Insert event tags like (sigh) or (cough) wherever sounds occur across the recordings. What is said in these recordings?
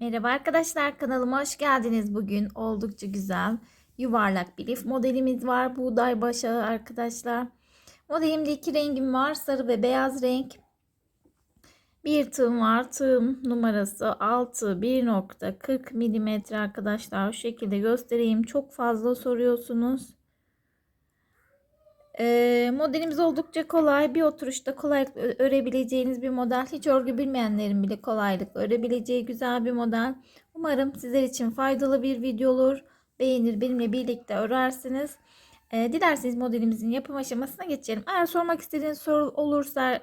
Merhaba arkadaşlar kanalıma hoş geldiniz. Bugün oldukça güzel yuvarlak bir lif modelimiz var. Buğday başağı arkadaşlar. Modelimde iki rengim var. Sarı ve beyaz renk. Bir tığım var. Tığım numarası 6 1.40 milimetre arkadaşlar. Şu şekilde göstereyim. Çok fazla soruyorsunuz. Ee, modelimiz oldukça kolay. Bir oturuşta kolaylıkla örebileceğiniz bir model. Hiç örgü bilmeyenlerin bile kolaylıkla örebileceği güzel bir model. Umarım sizler için faydalı bir video olur. Beğenir benimle birlikte örersiniz. Ee, dilerseniz modelimizin yapım aşamasına geçelim. Eğer sormak istediğiniz soru olursa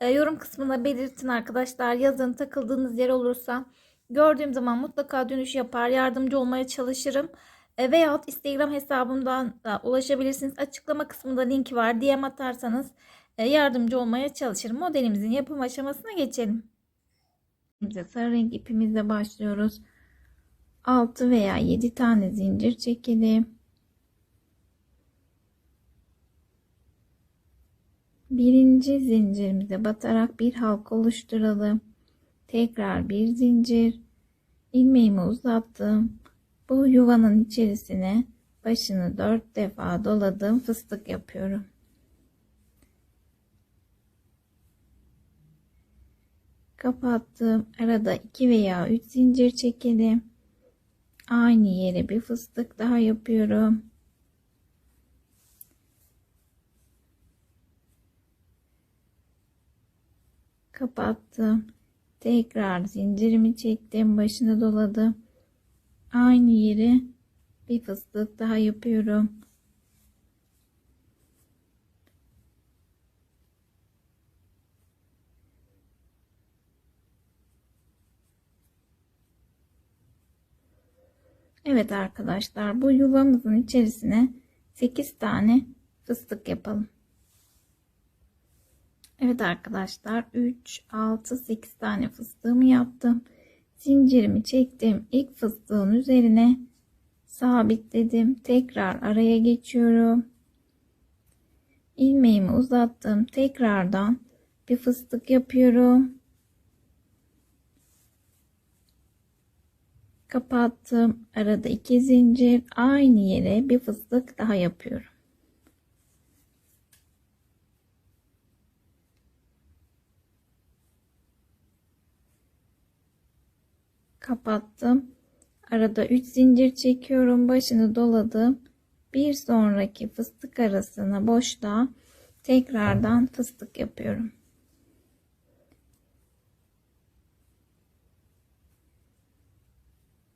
e, yorum kısmına belirtin arkadaşlar. Yazın takıldığınız yer olursa gördüğüm zaman mutlaka dönüş yapar. Yardımcı olmaya çalışırım. E, veyahut Instagram hesabımdan da ulaşabilirsiniz. Açıklama kısmında linki var. DM atarsanız e, yardımcı olmaya çalışırım. Modelimizin yapım aşamasına geçelim. Sarı renk ipimizle başlıyoruz. 6 veya 7 tane zincir çekelim. Birinci zincirimize batarak bir halka oluşturalım. Tekrar bir zincir. ilmeğimi uzattım. Bu yuvanın içerisine başını dört defa doladım. Fıstık yapıyorum. Kapattım. Arada iki veya üç zincir çekelim. Aynı yere bir fıstık daha yapıyorum. Kapattım. Tekrar zincirimi çektim. Başını doladım aynı yere bir fıstık daha yapıyorum. Evet arkadaşlar bu yuvamızın içerisine 8 tane fıstık yapalım. Evet arkadaşlar 3 6 8 tane fıstığımı yaptım zincirimi çektim ilk fıstığın üzerine sabitledim. Tekrar araya geçiyorum. İlmeğimi uzattım. Tekrardan bir fıstık yapıyorum. Kapattım. Arada iki zincir. Aynı yere bir fıstık daha yapıyorum kapattım. Arada 3 zincir çekiyorum. Başını doladım. Bir sonraki fıstık arasına boşluğa tekrardan fıstık yapıyorum.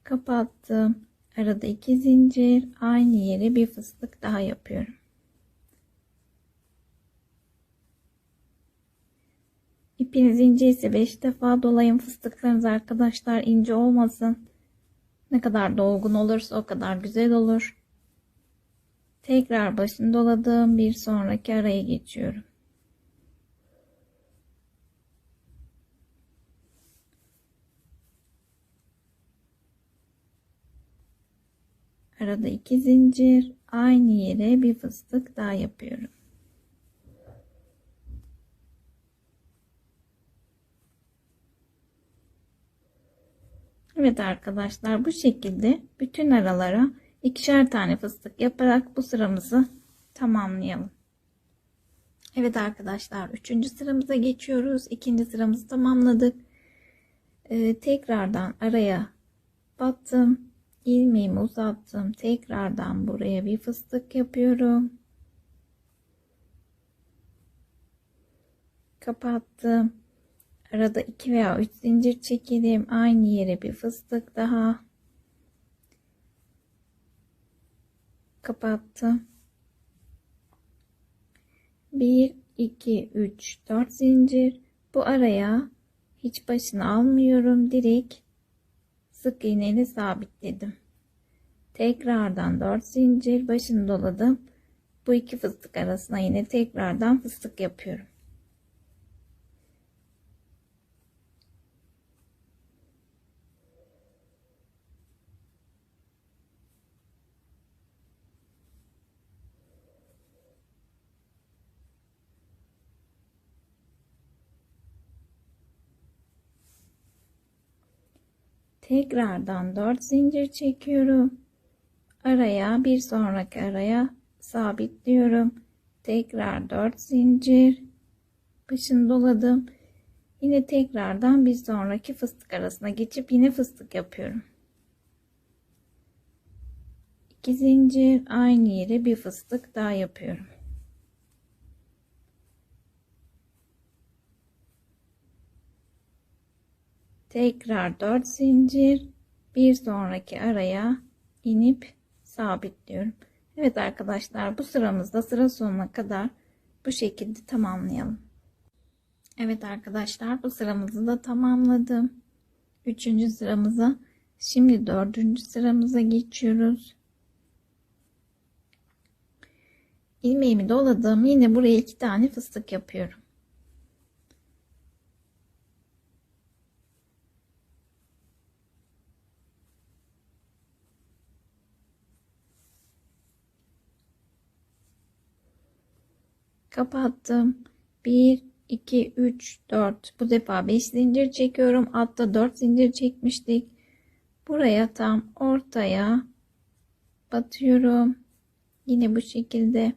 Kapattım. Arada 2 zincir aynı yere bir fıstık daha yapıyorum. İpiniz ince ise 5 defa dolayın fıstıklarınız arkadaşlar ince olmasın. Ne kadar dolgun olursa o kadar güzel olur. Tekrar başını doladım. Bir sonraki araya geçiyorum. Arada iki zincir aynı yere bir fıstık daha yapıyorum. Evet arkadaşlar bu şekilde bütün aralara ikişer tane fıstık yaparak bu sıramızı tamamlayalım. Evet arkadaşlar üçüncü sıramıza geçiyoruz. İkinci sıramızı tamamladık. Ee, tekrardan araya battım. ilmeğimi uzattım. Tekrardan buraya bir fıstık yapıyorum. Kapattım. Arada 2 veya 3 zincir çekelim. Aynı yere bir fıstık daha. Kapattım. 1, 2, 3, 4 zincir. Bu araya hiç başını almıyorum. Direkt sık iğneyle sabitledim. Tekrardan 4 zincir başını doladım. Bu iki fıstık arasına yine tekrardan fıstık yapıyorum. Tekrardan 4 zincir çekiyorum. Araya bir sonraki araya sabitliyorum. Tekrar 4 zincir. Başını doladım. Yine tekrardan bir sonraki fıstık arasına geçip yine fıstık yapıyorum. 2 zincir aynı yere bir fıstık daha yapıyorum. Tekrar 4 zincir bir sonraki araya inip sabitliyorum. Evet arkadaşlar bu sıramızda sıra sonuna kadar bu şekilde tamamlayalım. Evet arkadaşlar bu sıramızı da tamamladım. Üçüncü sıramıza şimdi dördüncü sıramıza geçiyoruz. ilmeğimi doladım. Yine buraya iki tane fıstık yapıyorum. Kapattım. 1 2 3 4 bu defa 5 zincir çekiyorum. Altta 4 zincir çekmiştik. Buraya tam ortaya batıyorum. Yine bu şekilde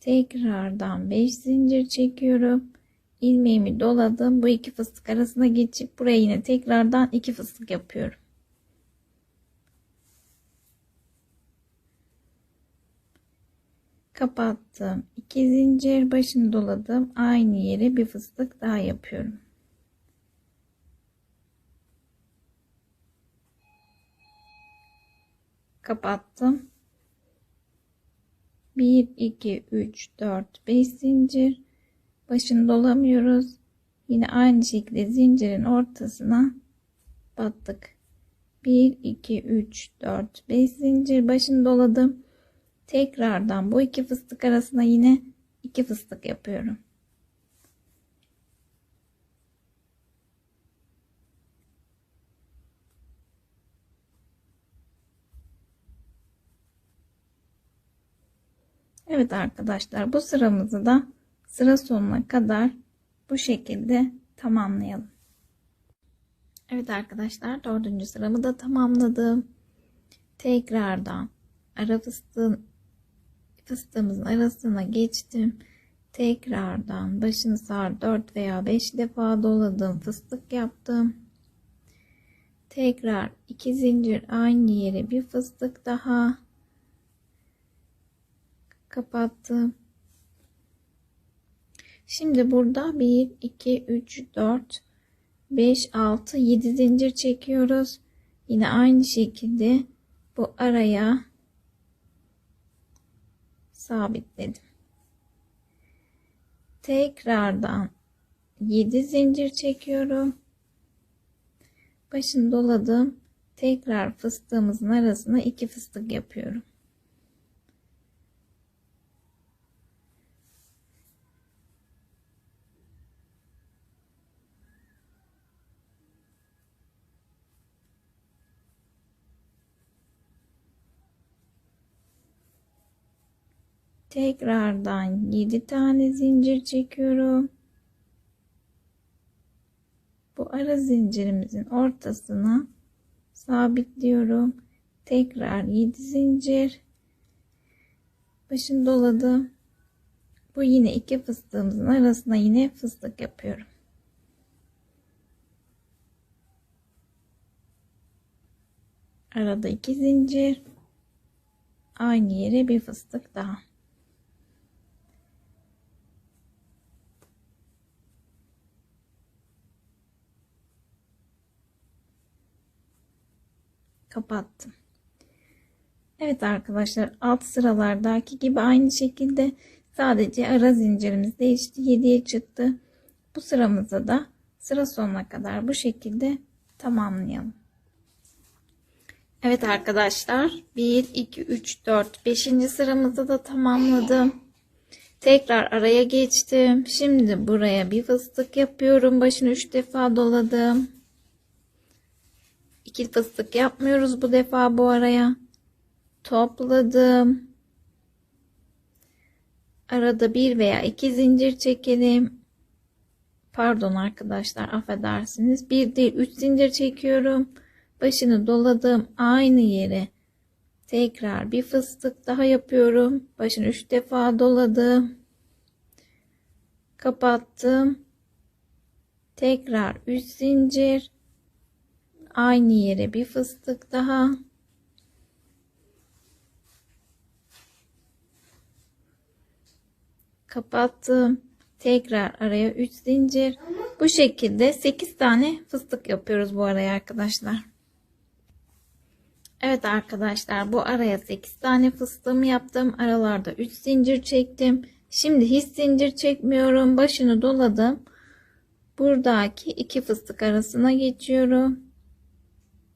tekrardan 5 zincir çekiyorum ilmeğimi doladım bu iki fıstık arasına geçip buraya yine tekrardan iki fıstık yapıyorum kapattım. 2 zincir başını doladım. Aynı yere bir fıstık daha yapıyorum. Kapattım. 1 2 3 4 5 zincir. Başını dolamıyoruz. Yine aynı şekilde zincirin ortasına battık. 1 2 3 4 5 zincir. Başını doladım tekrardan bu iki fıstık arasına yine iki fıstık yapıyorum Evet arkadaşlar bu sıramızı da sıra sonuna kadar bu şekilde tamamlayalım. Evet arkadaşlar dördüncü sıramı da tamamladım. Tekrardan ara fıstığın fıstığımızın arasına geçtim. Tekrardan başını sar 4 veya 5 defa doladım. Fıstık yaptım. Tekrar 2 zincir aynı yere bir fıstık daha kapattım. Şimdi burada 1 2 3 4 5 6 7 zincir çekiyoruz. Yine aynı şekilde bu araya sabitledim. Tekrardan 7 zincir çekiyorum. Başını doladım. Tekrar fıstığımızın arasına 2 fıstık yapıyorum. Tekrardan 7 tane zincir çekiyorum. Bu ara zincirimizin ortasına sabitliyorum. Tekrar 7 zincir. Başını doladım. Bu yine iki fıstığımızın arasına yine fıstık yapıyorum. Arada iki zincir. Aynı yere bir fıstık daha. Kapattım. Evet arkadaşlar alt sıralardaki gibi aynı şekilde sadece ara zincirimiz değişti 7'ye çıktı. Bu sıramızda da sıra sonuna kadar bu şekilde tamamlayalım. Evet arkadaşlar 1 2 3 4 5. sıramızda da tamamladım. Tekrar araya geçtim. Şimdi buraya bir fıstık yapıyorum. Başını 3 defa doladım. İki fıstık yapmıyoruz bu defa bu araya. Topladım. Arada bir veya iki zincir çekelim. Pardon arkadaşlar affedersiniz. Bir değil üç zincir çekiyorum. Başını doladığım aynı yere tekrar bir fıstık daha yapıyorum. Başını 3 defa doladım. Kapattım. Tekrar 3 zincir. Aynı yere bir fıstık daha. Kapattım. Tekrar araya 3 zincir. Bu şekilde 8 tane fıstık yapıyoruz bu araya arkadaşlar. Evet arkadaşlar bu araya 8 tane fıstığımı yaptım. Aralarda 3 zincir çektim. Şimdi hiç zincir çekmiyorum. Başını doladım. Buradaki iki fıstık arasına geçiyorum.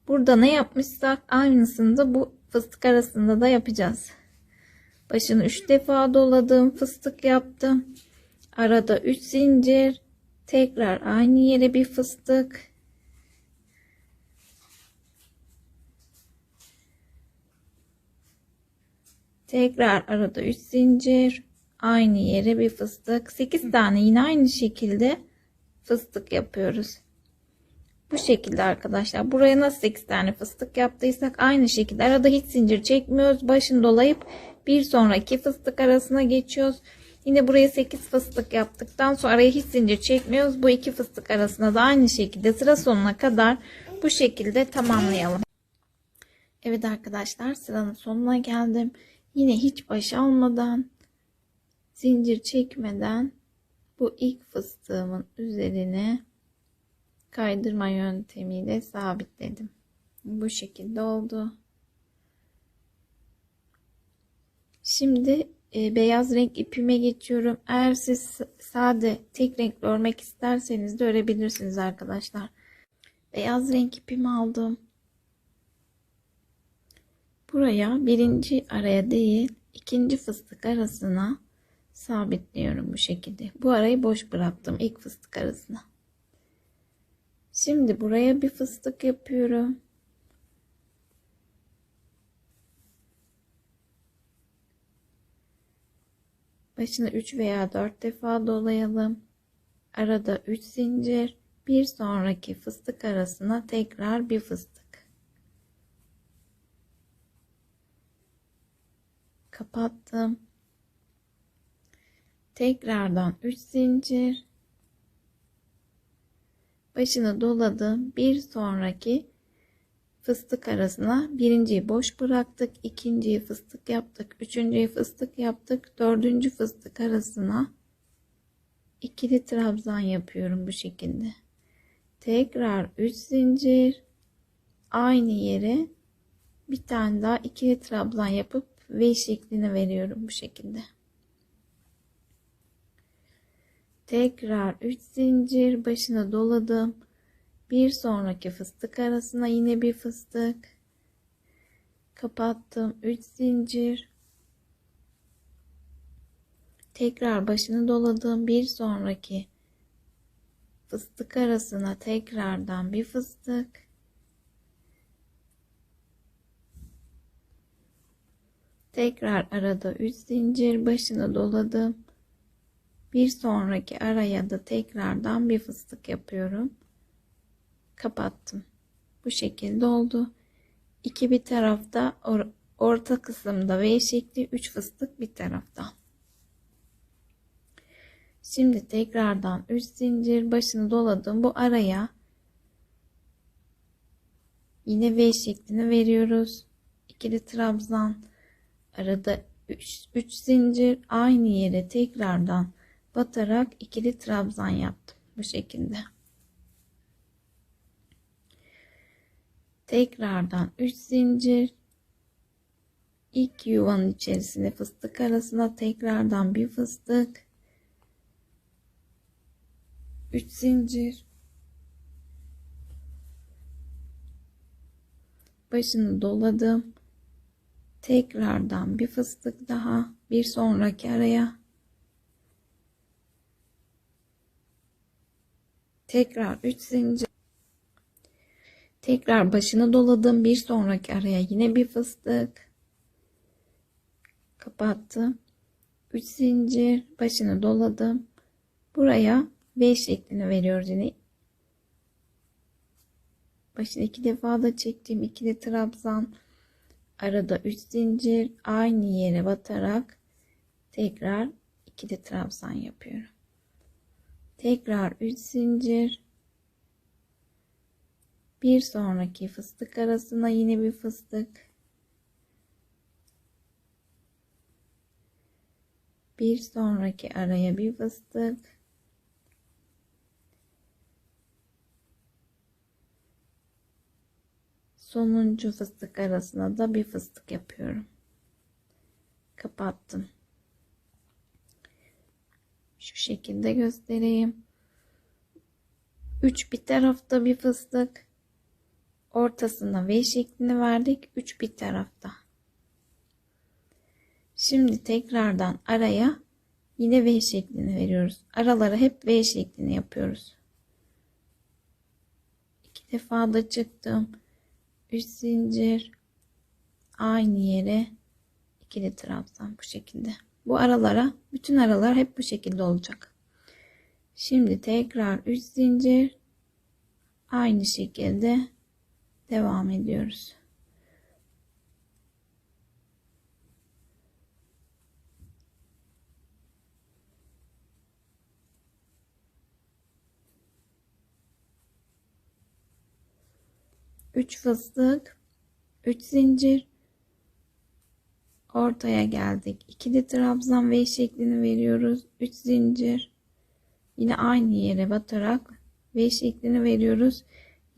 Burada ne yapmışsak aynısını da bu fıstık arasında da yapacağız. Başını 3 defa doladım. Fıstık yaptım. Arada 3 zincir. Tekrar aynı yere bir fıstık. Tekrar arada 3 zincir. Aynı yere bir fıstık. 8 tane yine aynı şekilde fıstık yapıyoruz. Bu şekilde arkadaşlar. Buraya nasıl 8 tane fıstık yaptıysak aynı şekilde arada hiç zincir çekmiyoruz. Başını dolayıp bir sonraki fıstık arasına geçiyoruz. Yine buraya 8 fıstık yaptıktan sonra araya hiç zincir çekmiyoruz. Bu iki fıstık arasında da aynı şekilde sıra sonuna kadar bu şekilde tamamlayalım. Evet arkadaşlar sıranın sonuna geldim. Yine hiç baş almadan zincir çekmeden bu ilk fıstığımın üzerine kaydırma yöntemiyle sabitledim. Bu şekilde oldu. Şimdi e, beyaz renk ipime geçiyorum. Eğer siz sade tek renk örmek isterseniz de örebilirsiniz arkadaşlar. Beyaz renk ipimi aldım. Buraya birinci araya değil ikinci fıstık arasına sabitliyorum bu şekilde. Bu arayı boş bıraktım ilk fıstık arasına. Şimdi buraya bir fıstık yapıyorum. Başına 3 veya 4 defa dolayalım. Arada 3 zincir. Bir sonraki fıstık arasına tekrar bir fıstık. Kapattım. Tekrardan 3 zincir. Başını doladım. Bir sonraki fıstık arasına birinciyi boş bıraktık. ikinciyi fıstık yaptık. Üçüncüyü fıstık yaptık. Dördüncü fıstık arasına ikili trabzan yapıyorum bu şekilde. Tekrar 3 zincir aynı yere bir tane daha ikili trabzan yapıp V şeklini veriyorum bu şekilde. Tekrar 3 zincir başına doladım. Bir sonraki fıstık arasına yine bir fıstık. Kapattım. 3 zincir. Tekrar başını doladım. Bir sonraki fıstık arasına tekrardan bir fıstık. Tekrar arada 3 zincir başını doladım. Bir sonraki araya da tekrardan bir fıstık yapıyorum. Kapattım. Bu şekilde oldu. İki bir tarafta or orta kısımda V şekli 3 fıstık bir tarafta. Şimdi tekrardan 3 zincir başını doladım. Bu araya yine V şeklini veriyoruz. İkili trabzan arada 3, 3 zincir aynı yere tekrardan batarak ikili trabzan yaptım. Bu şekilde. Tekrardan 3 zincir. İlk yuvanın içerisine fıstık arasına tekrardan bir fıstık. 3 zincir. Başını doladım. Tekrardan bir fıstık daha. Bir sonraki araya Tekrar 3 zincir. Tekrar başını doladım. Bir sonraki araya yine bir fıstık. Kapattım. 3 zincir. Başını doladım. Buraya V şeklini veriyoruz yine. Başına iki defa da çektim. ikili trabzan. Arada 3 zincir aynı yere batarak tekrar ikili trabzan yapıyorum. Tekrar 3 zincir. Bir sonraki fıstık arasına yine bir fıstık. Bir sonraki araya bir fıstık. Sonuncu fıstık arasına da bir fıstık yapıyorum. Kapattım. Şu şekilde göstereyim. 3 bir tarafta bir fıstık. Ortasına V şeklini verdik. 3 bir tarafta. Şimdi tekrardan araya yine V şeklini veriyoruz. Aralara hep V şeklini yapıyoruz. İki defa da çıktım. 3 zincir aynı yere ikili trabzan bu şekilde. Bu aralara bütün aralar hep bu şekilde olacak. Şimdi tekrar 3 zincir aynı şekilde devam ediyoruz. Üç fıstık, üç zincir, ortaya geldik. İkili trabzan V şeklini veriyoruz. Üç zincir, yine aynı yere batarak V şeklini veriyoruz.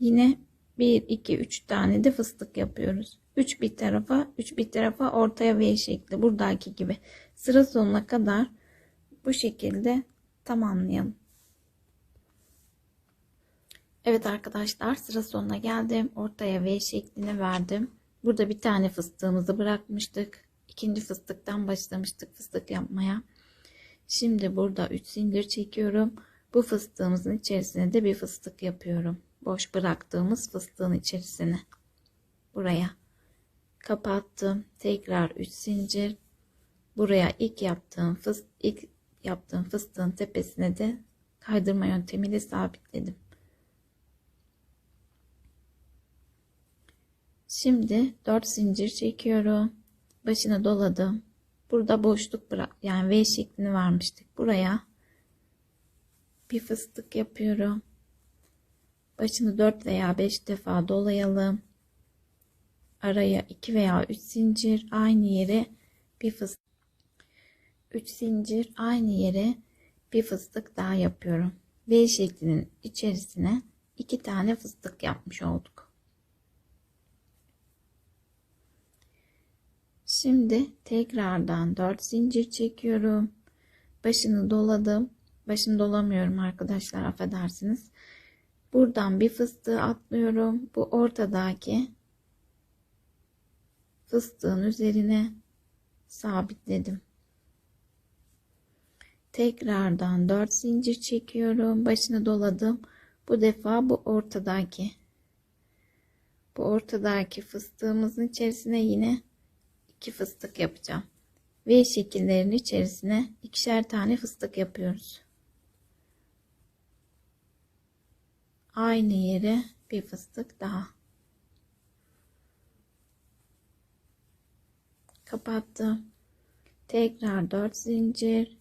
Yine 1, 2, 3 tane de fıstık yapıyoruz. 3 bir tarafa, 3 bir tarafa ortaya V şekli. Buradaki gibi. Sıra sonuna kadar bu şekilde tamamlayalım. Evet arkadaşlar sıra sonuna geldim. Ortaya V şeklini verdim. Burada bir tane fıstığımızı bırakmıştık. İkinci fıstıktan başlamıştık fıstık yapmaya. Şimdi burada 3 zincir çekiyorum. Bu fıstığımızın içerisine de bir fıstık yapıyorum. Boş bıraktığımız fıstığın içerisine. Buraya kapattım. Tekrar 3 zincir. Buraya ilk yaptığım fıst ilk yaptığım fıstığın tepesine de kaydırma yöntemiyle sabitledim. Şimdi 4 zincir çekiyorum başına doladım burada boşluk bırak yani V şeklini vermiştik buraya bir fıstık yapıyorum Başını 4 veya 5 defa dolayalım. Araya 2 veya 3 zincir aynı yere bir fıstık 3 zincir aynı yere bir fıstık daha yapıyorum. V şeklinin içerisine 2 tane fıstık yapmış olduk. Şimdi tekrardan 4 zincir çekiyorum. Başını doladım. Başını dolamıyorum arkadaşlar affedersiniz. Buradan bir fıstığı atlıyorum. Bu ortadaki fıstığın üzerine sabitledim. Tekrardan 4 zincir çekiyorum. Başını doladım. Bu defa bu ortadaki bu ortadaki fıstığımızın içerisine yine iki fıstık yapacağım. V şekillerin içerisine ikişer tane fıstık yapıyoruz. aynı yere bir fıstık daha. Kapattım. Tekrar 4 zincir.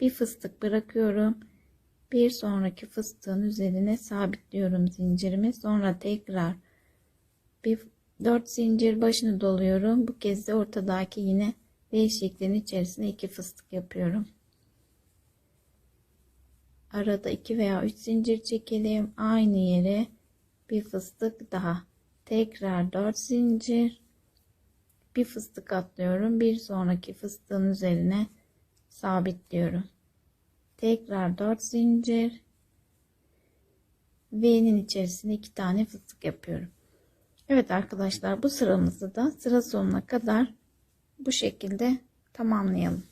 Bir fıstık bırakıyorum. Bir sonraki fıstığın üzerine sabitliyorum zincirimi. Sonra tekrar bir 4 zincir başını doluyorum. Bu kez de ortadaki yine V şeklinin içerisine iki fıstık yapıyorum. Arada 2 veya 3 zincir çekelim. Aynı yere bir fıstık daha. Tekrar 4 zincir. Bir fıstık atlıyorum. Bir sonraki fıstığın üzerine sabitliyorum. Tekrar 4 zincir. V'nin içerisine iki tane fıstık yapıyorum Evet arkadaşlar bu sıramızı da sıra sonuna kadar bu şekilde tamamlayalım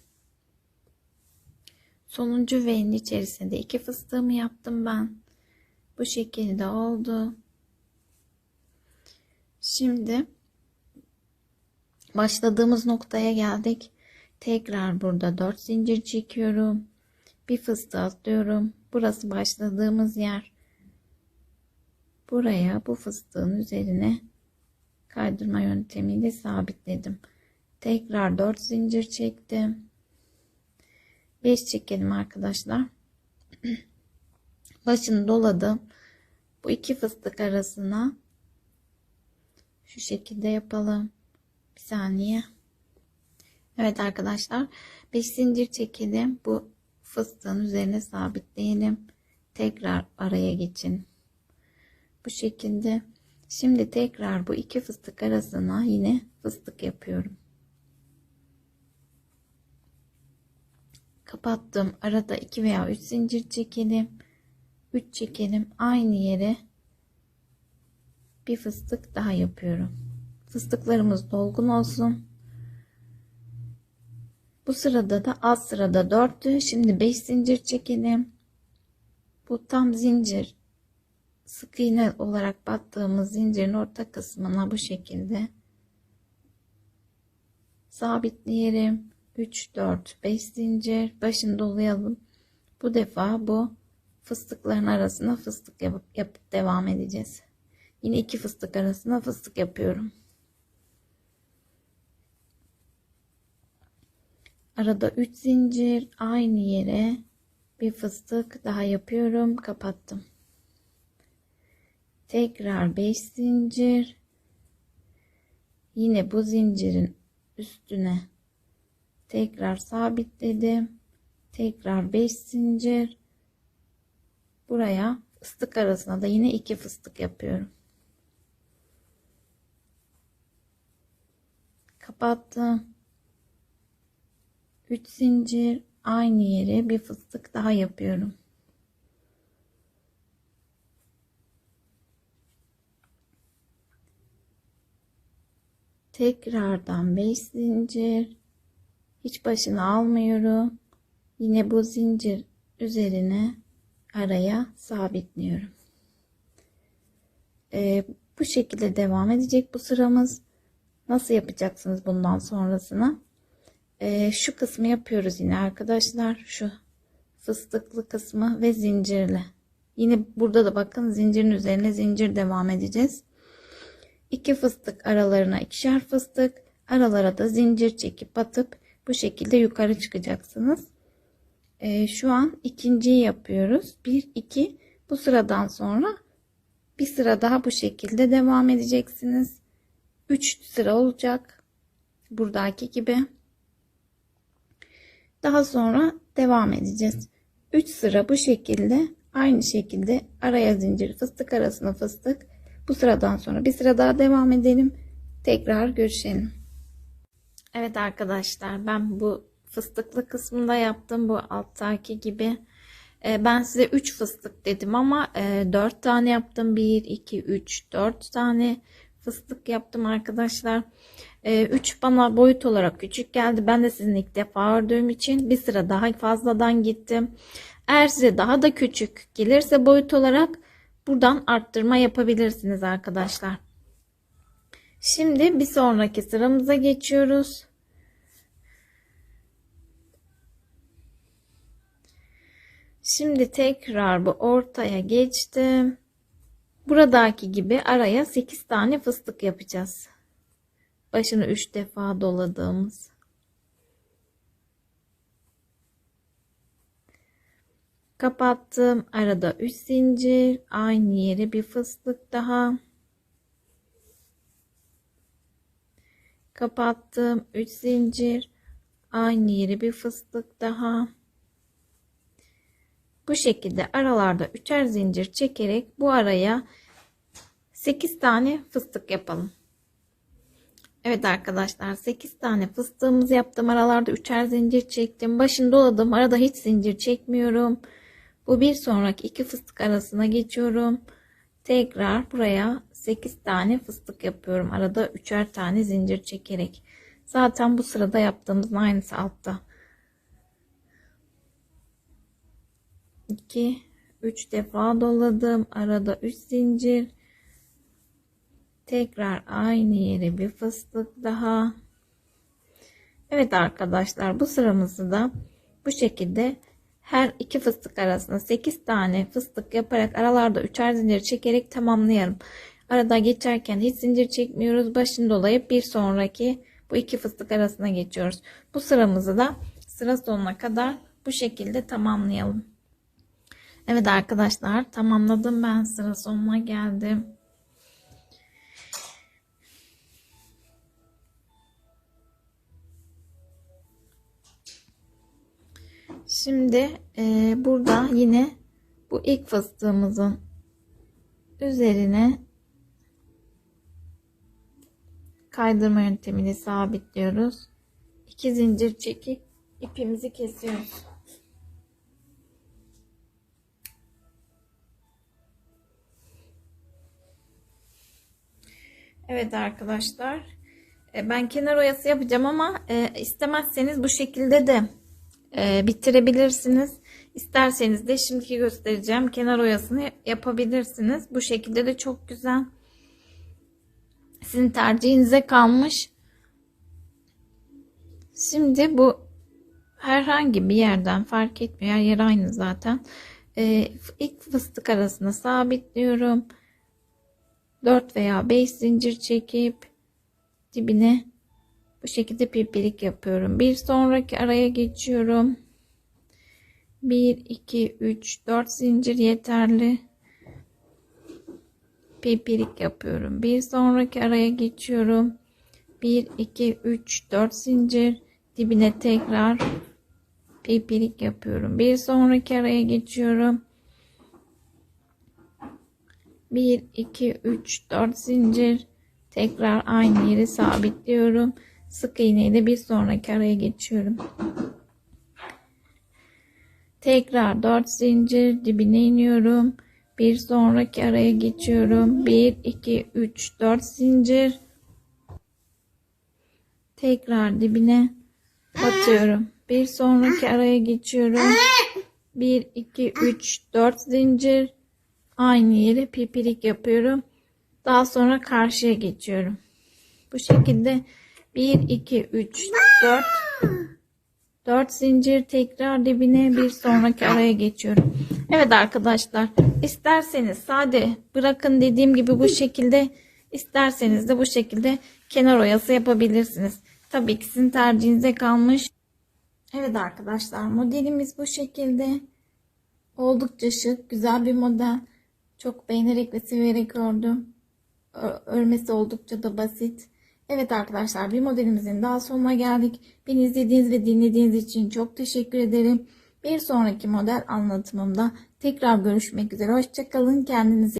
Sonuncu V'nin içerisinde iki fıstığımı yaptım ben. Bu şekilde oldu. Şimdi başladığımız noktaya geldik. Tekrar burada 4 zincir çekiyorum. Bir fıstığı atlıyorum. Burası başladığımız yer. buraya bu fıstığın üzerine kaydırma yöntemiyle sabitledim. Tekrar 4 zincir çektim. 5 çekelim arkadaşlar. (clears throat) Başını doladım. Bu iki fıstık arasına şu şekilde yapalım. Bir saniye. Evet arkadaşlar 5 zincir çekelim. Bu fıstığın üzerine sabitleyelim. Tekrar araya geçin. Bu şekilde. Şimdi tekrar bu iki fıstık arasına yine fıstık yapıyorum. Kapattım. Arada 2 veya 3 zincir çekelim. 3 çekelim. Aynı yere bir fıstık daha yapıyorum. Fıstıklarımız dolgun olsun. Bu sırada da alt sırada 4'tü. Şimdi 5 zincir çekelim. Bu tam zincir sık iğne olarak battığımız zincirin orta kısmına bu şekilde sabitleyelim. 3 4 5 zincir başını dolayalım. Bu defa bu fıstıkların arasına fıstık yapıp, yapıp devam edeceğiz. Yine iki fıstık arasına fıstık yapıyorum. Arada 3 zincir aynı yere bir fıstık daha yapıyorum. Kapattım. Tekrar 5 zincir. Yine bu zincirin üstüne tekrar sabitledim. Tekrar 5 zincir. Buraya fıstık arasına da yine iki fıstık yapıyorum. Kapattım. 3 zincir aynı yere bir fıstık daha yapıyorum. Tekrardan 5 zincir. Hiç başını almıyorum. Yine bu zincir üzerine araya sabitliyorum. Ee, bu şekilde devam edecek bu sıramız. Nasıl yapacaksınız bundan sonrasını? Ee, şu kısmı yapıyoruz yine arkadaşlar. Şu fıstıklı kısmı ve zincirle. Yine burada da bakın zincirin üzerine zincir devam edeceğiz. İki fıstık aralarına ikişer fıstık. Aralara da zincir çekip batıp bu şekilde yukarı çıkacaksınız. Ee, şu an ikinciyi yapıyoruz. 1 2 bu sıradan sonra bir sıra daha bu şekilde devam edeceksiniz. 3 sıra olacak. Buradaki gibi. Daha sonra devam edeceğiz. 3 sıra bu şekilde aynı şekilde araya zincir fıstık arasına fıstık. Bu sıradan sonra bir sıra daha devam edelim. Tekrar görüşelim. Evet arkadaşlar ben bu fıstıklı kısmında yaptım bu alttaki gibi. Ee, ben size 3 fıstık dedim ama 4 e, tane yaptım. 1, 2, 3, 4 tane fıstık yaptım arkadaşlar. 3 ee, bana boyut olarak küçük geldi. Ben de sizin ilk defa ördüğüm için bir sıra daha fazladan gittim. Eğer size daha da küçük gelirse boyut olarak buradan arttırma yapabilirsiniz arkadaşlar. Şimdi bir sonraki sıramıza geçiyoruz. Şimdi tekrar bu ortaya geçtim. Buradaki gibi araya 8 tane fıstık yapacağız. Başını 3 defa doladığımız. Kapattım. Arada 3 zincir. Aynı yere bir fıstık daha. Kapattım. 3 zincir. Aynı yere bir fıstık daha. Bu şekilde aralarda üçer zincir çekerek bu araya 8 tane fıstık yapalım. Evet arkadaşlar 8 tane fıstığımızı yaptım. Aralarda üçer zincir çektim. Başını doladım. Arada hiç zincir çekmiyorum. Bu bir sonraki iki fıstık arasına geçiyorum. Tekrar buraya 8 tane fıstık yapıyorum. Arada üçer tane zincir çekerek. Zaten bu sırada yaptığımızın aynısı altta. 2 3 defa doladım. Arada 3 zincir. Tekrar aynı yere bir fıstık daha. Evet arkadaşlar bu sıramızı da bu şekilde her iki fıstık arasında 8 tane fıstık yaparak aralarda üçer zincir çekerek tamamlayalım. Arada geçerken hiç zincir çekmiyoruz. Başını dolayıp bir sonraki bu iki fıstık arasına geçiyoruz. Bu sıramızı da sıra sonuna kadar bu şekilde tamamlayalım. Evet arkadaşlar tamamladım ben sıra sonuna geldim. Şimdi e, burada yine bu ilk fıstığımızın üzerine kaydırma yöntemini sabitliyoruz. İki zincir çekip ipimizi kesiyoruz. Evet arkadaşlar. e, Ben kenar oyası yapacağım ama e, istemezseniz bu şekilde de e, bitirebilirsiniz. İsterseniz de şimdiki göstereceğim kenar oyasını yapabilirsiniz. Bu şekilde de çok güzel. Sizin tercihinize kalmış. Şimdi bu herhangi bir yerden fark etmiyor. Her yer aynı zaten. E, ilk fıstık arasına sabitliyorum. 4 veya 5 zincir çekip dibine bu şekilde pipirik yapıyorum. Bir sonraki araya geçiyorum. 1 2 3 4 zincir yeterli. Pipirik yapıyorum. Bir sonraki araya geçiyorum. 1 2 3 4 zincir dibine tekrar pipirik yapıyorum. Bir sonraki araya geçiyorum. 1 2 3 4 zincir tekrar aynı yeri sabitliyorum. Sık iğneyle bir sonraki araya geçiyorum. Tekrar 4 zincir dibine iniyorum. Bir sonraki araya geçiyorum. 1 2 3 4 zincir. Tekrar dibine batıyorum. Bir sonraki araya geçiyorum. 1 2 3 4 zincir. Aynı yere pipirik yapıyorum. Daha sonra karşıya geçiyorum. Bu şekilde 1 2 3 4 4 zincir tekrar dibine bir sonraki araya geçiyorum. Evet arkadaşlar isterseniz sade bırakın dediğim gibi bu şekilde isterseniz de bu şekilde kenar oyası yapabilirsiniz. Tabii ki sizin tercihinize kalmış. Evet arkadaşlar modelimiz bu şekilde. Oldukça şık güzel bir model. Çok beğenerek ve severek ördüm. Örmesi oldukça da basit. Evet arkadaşlar bir modelimizin daha sonuna geldik. Beni izlediğiniz ve dinlediğiniz için çok teşekkür ederim. Bir sonraki model anlatımımda tekrar görüşmek üzere. Hoşçakalın. Kendinize